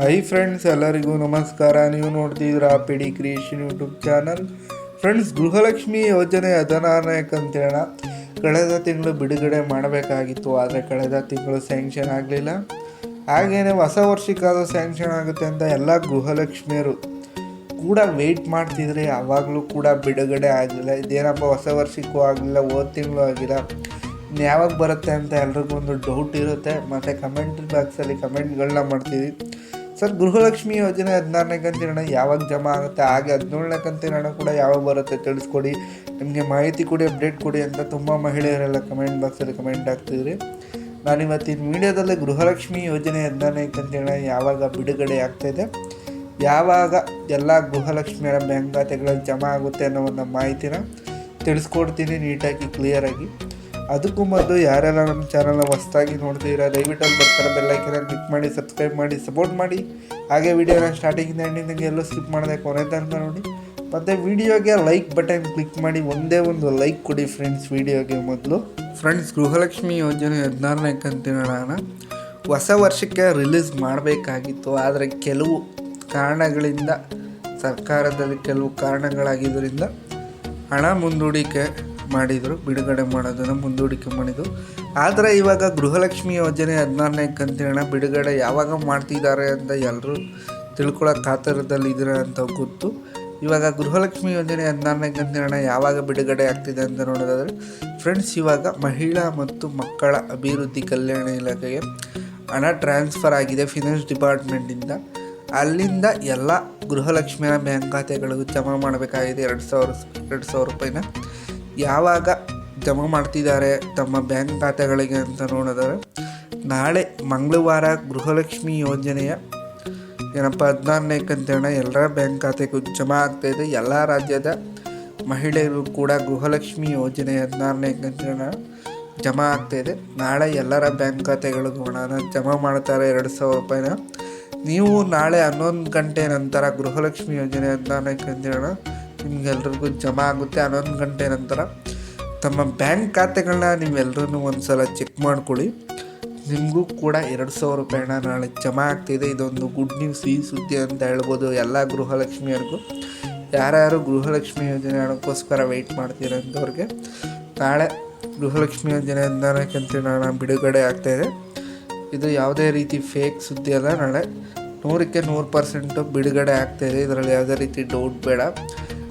Hi friends ಎಲ್ಲರಿಗೂ ನಮಸ್ಕಾರ. ನೀವು ನೋಡ್ತಿದ್ದೀರಾ PD creation YouTube channel friends Gruhalakshmi ಯೋಜನೆ ಅಧನಾಯಕ ಅಂತೇಳ ಕಳೆದ ತಿಂಗಳು ಬಿಡುಗಡೆ ಮಾಡಬೇಕಾಗಿತ್ತು, ಆದರೆ ಕಳೆದ ತಿಂಗಳು ಸ್ಯಾಂಕ್ಷನ್ ಆಗಲಿಲ್ಲ. ಹಾಗೆಯೇ ಹೊಸ ವರ್ಷಕ್ಕಾದರೂ ಸ್ಯಾಂಕ್ಷನ್ ಆಗುತ್ತೆ ಅಂತ ಎಲ್ಲ ಗೃಹಲಕ್ಷ್ಮಿಯರು ಕೂಡ ವೆಯ್ಟ್ ಮಾಡ್ತಿದ್ರೆ ಯಾವಾಗಲೂ ಕೂಡ ಬಿಡುಗಡೆ ಆಗಲಿಲ್ಲ. ಇದೇನಪ್ಪ ಹೊಸ ವರ್ಷಕ್ಕೂ ಆಗಲಿಲ್ಲ, ಹೋದ ತಿಂಗಳು ಆಗಿಲ್ಲ. ಯಾವಾಗ ಬರುತ್ತೆ ಅಂತ ಎಲ್ರಿಗೂ ಒಂದು ಡೌಟ್ ಇರುತ್ತೆ. ಮತ್ತು ಕಮೆಂಟ್ ಬಾಕ್ಸಲ್ಲಿ ಕಮೆಂಟ್ಗಳನ್ನ ಮಾಡ್ತೀವಿ. ಸರ್, ಗೃಹಲಕ್ಷ್ಮಿ ಯೋಜನೆ ಹದಿನಾರನೇ ಕಂತಿನ ಹಣ ಯಾವಾಗ ಜಮಾ ಆಗುತ್ತೆ? ಹಾಗೆ ಹದಿನೇಳನೇ ಕಂತಿನ ಹಣ ಕೂಡ ಯಾವಾಗ ಬರುತ್ತೆ ತಿಳಿಸ್ಕೊಡಿ. ನಿಮಗೆ ಮಾಹಿತಿ ಕೊಡಿ, ಅಪ್ಡೇಟ್ ಕೊಡಿ ಅಂತ ತುಂಬ ಮಹಿಳೆಯರೆಲ್ಲ ಕಮೆಂಟ್ ಬಾಕ್ಸಲ್ಲಿ ಕಮೆಂಟ್ ಹಾಕ್ತಿದ್ರಿ. ನಾನು ಇವತ್ತಿನ ಮೀಡಿಯಾದಲ್ಲಿ ಗೃಹಲಕ್ಷ್ಮಿ ಯೋಜನೆ ಹದಿನಾರನೇ ಕಂತಿನ ಹಣ ಯಾವಾಗ ಬಿಡುಗಡೆ ಆಗ್ತಾಯಿದೆ ಯಾವಾಗ ಎಲ್ಲ ಗೃಹಲಕ್ಷ್ಮಿಯರ ಬ್ಯಾಂಕ್ ಖಾತೆಗಳಲ್ಲಿ ಜಮಾ ಆಗುತ್ತೆ ಅನ್ನೋ ಒಂದು ಮಾಹಿತಿನ ತಿಳಿಸ್ಕೊಡ್ತೀನಿ ನೀಟಾಗಿ ಕ್ಲಿಯರಾಗಿ ಅದಕ್ಕೂ ಮೊದಲು ಯಾರೆಲ್ಲ ನಮ್ಮ ಚಾನಲ್ನ ಹೊಸದಾಗಿ ನೋಡ್ತೀರಾ ದಯವಿಟ್ಟು ಅಲ್ಲಿ ಬರ್ತಾರೆ ಬೆಲ್ಲೈಕನ್ನ ಕ್ಲಿಕ್ ಮಾಡಿ ಸಬ್ಸ್ಕ್ರೈಬ್ ಮಾಡಿ ಸಪೋರ್ಟ್ ಮಾಡಿ. ಹಾಗೆ ವಿಡಿಯೋನ ಸ್ಟಾರ್ಟಿಂಗಿಂದ ಎಂಡಿಂಗ್ ಎಲ್ಲೂ ಸ್ಕಿಪ್ ಮಾಡದೆ ಕೊನೆ ತನಕ ನೋಡಿ. ಮತ್ತು ವಿಡಿಯೋಗೆ ಲೈಕ್ ಬಟನ್ ಕ್ಲಿಕ್ ಮಾಡಿ, ಒಂದೇ ಒಂದು ಲೈಕ್ ಕೊಡಿ ಫ್ರೆಂಡ್ಸ್ ವಿಡಿಯೋಗೆ ಮೊದಲು. ಫ್ರೆಂಡ್ಸ್ ಗೃಹಲಕ್ಷ್ಮಿ ಯೋಜನೆ ಹದಿನಾರನೇ ಕಂತಿನ ಹೊಸ ವರ್ಷಕ್ಕೆ ರಿಲೀಸ್ ಮಾಡಬೇಕಾಗಿತ್ತು, ಆದರೆ ಕೆಲವು ಕಾರಣಗಳಿಂದ, ಸರ್ಕಾರದಲ್ಲಿ ಕೆಲವು ಕಾರಣಗಳಾಗಿದ್ದರಿಂದ ಹಣ ಮುಂದೂಡಿಕೆ ಮಾಡಿದರು, ಬಿಡುಗಡೆ ಮಾಡೋದನ್ನು ಮುಂದೂಡಿಕೆ ಮಾಡಿದರು. ಆದರೆ ಇವಾಗ ಗೃಹಲಕ್ಷ್ಮಿ ಯೋಜನೆ ಹದಿನಾರನೇ ಕಂತಿನ ಬಿಡುಗಡೆ ಯಾವಾಗ ಮಾಡ್ತಿದ್ದಾರೆ ಅಂತ ಎಲ್ಲರೂ ತಿಳ್ಕೊಳ್ಳೋ ಕಾತರದಲ್ಲಿ ಇದ್ದೀರ ಅಂತ ಗೊತ್ತು. ಇವಾಗ ಗೃಹಲಕ್ಷ್ಮಿ ಯೋಜನೆ ಹದಿನಾರನೇ ಕಂತಿನ ಯಾವಾಗ ಬಿಡುಗಡೆ ಆಗ್ತಿದೆ ಅಂತ ನೋಡೋದಾದರೆ ಫ್ರೆಂಡ್ಸ್ ಇವಾಗ ಮಹಿಳಾ ಮತ್ತು ಮಕ್ಕಳ ಅಭಿವೃದ್ಧಿ ಕಲ್ಯಾಣ ಇಲಾಖೆಗೆ ಹಣ ಟ್ರಾನ್ಸ್ಫರ್ ಆಗಿದೆ ಫಿನಾನ್ಸ್ ಡಿಪಾರ್ಟ್ಮೆಂಟಿಂದ ಅಲ್ಲಿಂದ ಎಲ್ಲ ಗೃಹಲಕ್ಷ್ಮಿಯ ಬ್ಯಾಂಕ್ ಖಾತೆಗಳಿಗೂ ಜಮಾ ಮಾಡಬೇಕಾಗಿದೆ, ಎರಡು ಸಾವಿರ ಎರಡು ಸಾವಿರ ರೂಪಾಯಿನ. ಯಾವಾಗ ಜಮಾ ಮಾಡ್ತಿದ್ದಾರೆ ತಮ್ಮ ಬ್ಯಾಂಕ್ ಖಾತೆಗಳಿಗೆ ಅಂತ ನೋಡಿದರೆ ನಾಳೆ ಮಂಗಳವಾರ ಗೃಹಲಕ್ಷ್ಮಿ ಯೋಜನೆಯ ಏನಪ್ಪ, ಹದಿನಾರನೇ ಕಂತೇಣ ಎಲ್ಲರ ಬ್ಯಾಂಕ್ ಖಾತೆಗೂ ಜಮಾ ಆಗ್ತಾಯಿದೆ ಎಲ್ಲ ರಾಜ್ಯದ ಮಹಿಳೆಯರು ಕೂಡ ಗೃಹಲಕ್ಷ್ಮಿ ಯೋಜನೆ ಹದಿನಾರನೇ ಕಂತೇಣ ಜಮಾ ಆಗ್ತಾಯಿದೆ ನಾಳೆ ಎಲ್ಲರ ಬ್ಯಾಂಕ್ ಖಾತೆಗಳಿಗೂ ಹಣನ ಜಮಾ ಮಾಡ್ತಾರೆ ಎರಡು ಸಾವಿರ ರೂಪಾಯಿನ. ನೀವು ನಾಳೆ ಹನ್ನೊಂದು ಗಂಟೆ ನಂತರ ಗೃಹಲಕ್ಷ್ಮಿ ಯೋಜನೆ ಹದಿನಾರನೇ ಕಂತೇಣ ನಿಮ್ಗೆಲ್ರಿಗೂ ಜಮಾ ಆಗುತ್ತೆ ಹನ್ನೊಂದು ಗಂಟೆ ನಂತರ. ತಮ್ಮ ಬ್ಯಾಂಕ್ ಖಾತೆಗಳನ್ನ ನೀವೆಲ್ಲರೂ ಒಂದು ಸಲ ಚೆಕ್ ಮಾಡ್ಕೊಳ್ಳಿ. ನಿಮಗೂ ಕೂಡ ಎರಡು ಸಾವಿರ ರೂಪಾಯಿ ಹಣ ನಾಳೆ ಜಮಾ ಆಗ್ತಿದೆ. ಇದೊಂದು ಗುಡ್ ನ್ಯೂಸ್ ಈ ಸುದ್ದಿ ಅಂತ ಹೇಳ್ಬೋದು ಎಲ್ಲ ಗೃಹಲಕ್ಷ್ಮಿಯರಿಗೂ ಯಾರ್ಯಾರು ಗೃಹಲಕ್ಷ್ಮಿ ಯೋಜನೆ ಹಣಕ್ಕೋಸ್ಕರ ವೆಯ್ಟ್ ಮಾಡ್ತೀರಂಥವ್ರಿಗೆ ನಾಳೆ ಗೃಹಲಕ್ಷ್ಮಿ ಯೋಜನೆ ಹದಿನಾರನೇ ನಾನು ಬಿಡುಗಡೆ ಆಗ್ತಾಯಿದೆ ಇದು. ಯಾವುದೇ ರೀತಿ ಫೇಕ್ ಸುದ್ದಿ ಅಲ್ಲ, ನಾಳೆ ನೂರಕ್ಕೆ ನೂರು ಪರ್ಸೆಂಟು ಬಿಡುಗಡೆ ಆಗ್ತಾಯಿದೆ ಇದರಲ್ಲಿ ಯಾವುದೇ ರೀತಿ ಡೌಟ್ ಬೇಡ.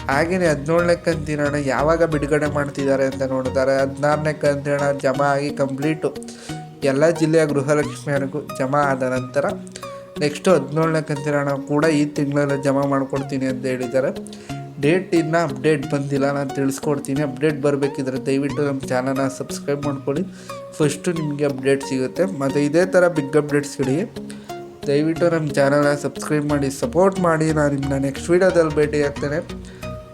ಹಾಗೆಯೇ ಹದಿನೇಳನೇ ಕಂತಿನ ಯಾವಾಗ ಬಿಡುಗಡೆ ಮಾಡ್ತಿದ್ದಾರೆ ಅಂತ ನೋಡಿದ್ದಾರೆ ಹದಿನಾರನೇ ಕಂತಿನ ಜಮಾ ಆಗಿ ಕಂಪ್ಲೀಟು ಎಲ್ಲ ಜಿಲ್ಲೆಯ ಗೃಹಲಕ್ಷ್ಮಿಯರಿಗೂ ಜಮಾ ಆದ ನಂತರ ನೆಕ್ಸ್ಟು ಹದಿನೇಳನೇ ಕಂತಿನ ಕೂಡ ಈ ತಿಂಗಳಲ್ಲಿ ಜಮಾ ಮಾಡ್ಕೊಡ್ತೀನಿ ಅಂತ ಹೇಳಿದ್ದಾರೆ. ಡೇಟ್ ಇನ್ನು ಅಪ್ಡೇಟ್ ಬಂದಿಲ್ಲ, ನಾನು ತಿಳಿಸ್ಕೊಡ್ತೀನಿ. ಅಪ್ಡೇಟ್ ಬರಬೇಕಿದ್ರೆ ದಯವಿಟ್ಟು ನಮ್ಮ ಚಾನಲ್ನ ಸಬ್ಸ್ಕ್ರೈಬ್ ಮಾಡ್ಕೊಳ್ಳಿ. ಫಸ್ಟು ನಿಮಗೆ ಅಪ್ಡೇಟ್ ಸಿಗುತ್ತೆ. ಮತ್ತು ಇದೇ ಥರ ಬಿಗ್ ಅಪ್ಡೇಟ್ಸ್ಗಳಿಗೆ ದಯವಿಟ್ಟು ನಮ್ಮ ಚಾನಲ್ನ ಸಬ್ಸ್ಕ್ರೈಬ್ ಮಾಡಿ, ಸಪೋರ್ಟ್ ಮಾಡಿ. ನಾನು ನಿಮ್ಮನ್ನ ನೆಕ್ಸ್ಟ್ ವೀಡಿಯೋದಲ್ಲಿ ಭೇಟಿ ಆಗ್ತೇನೆ.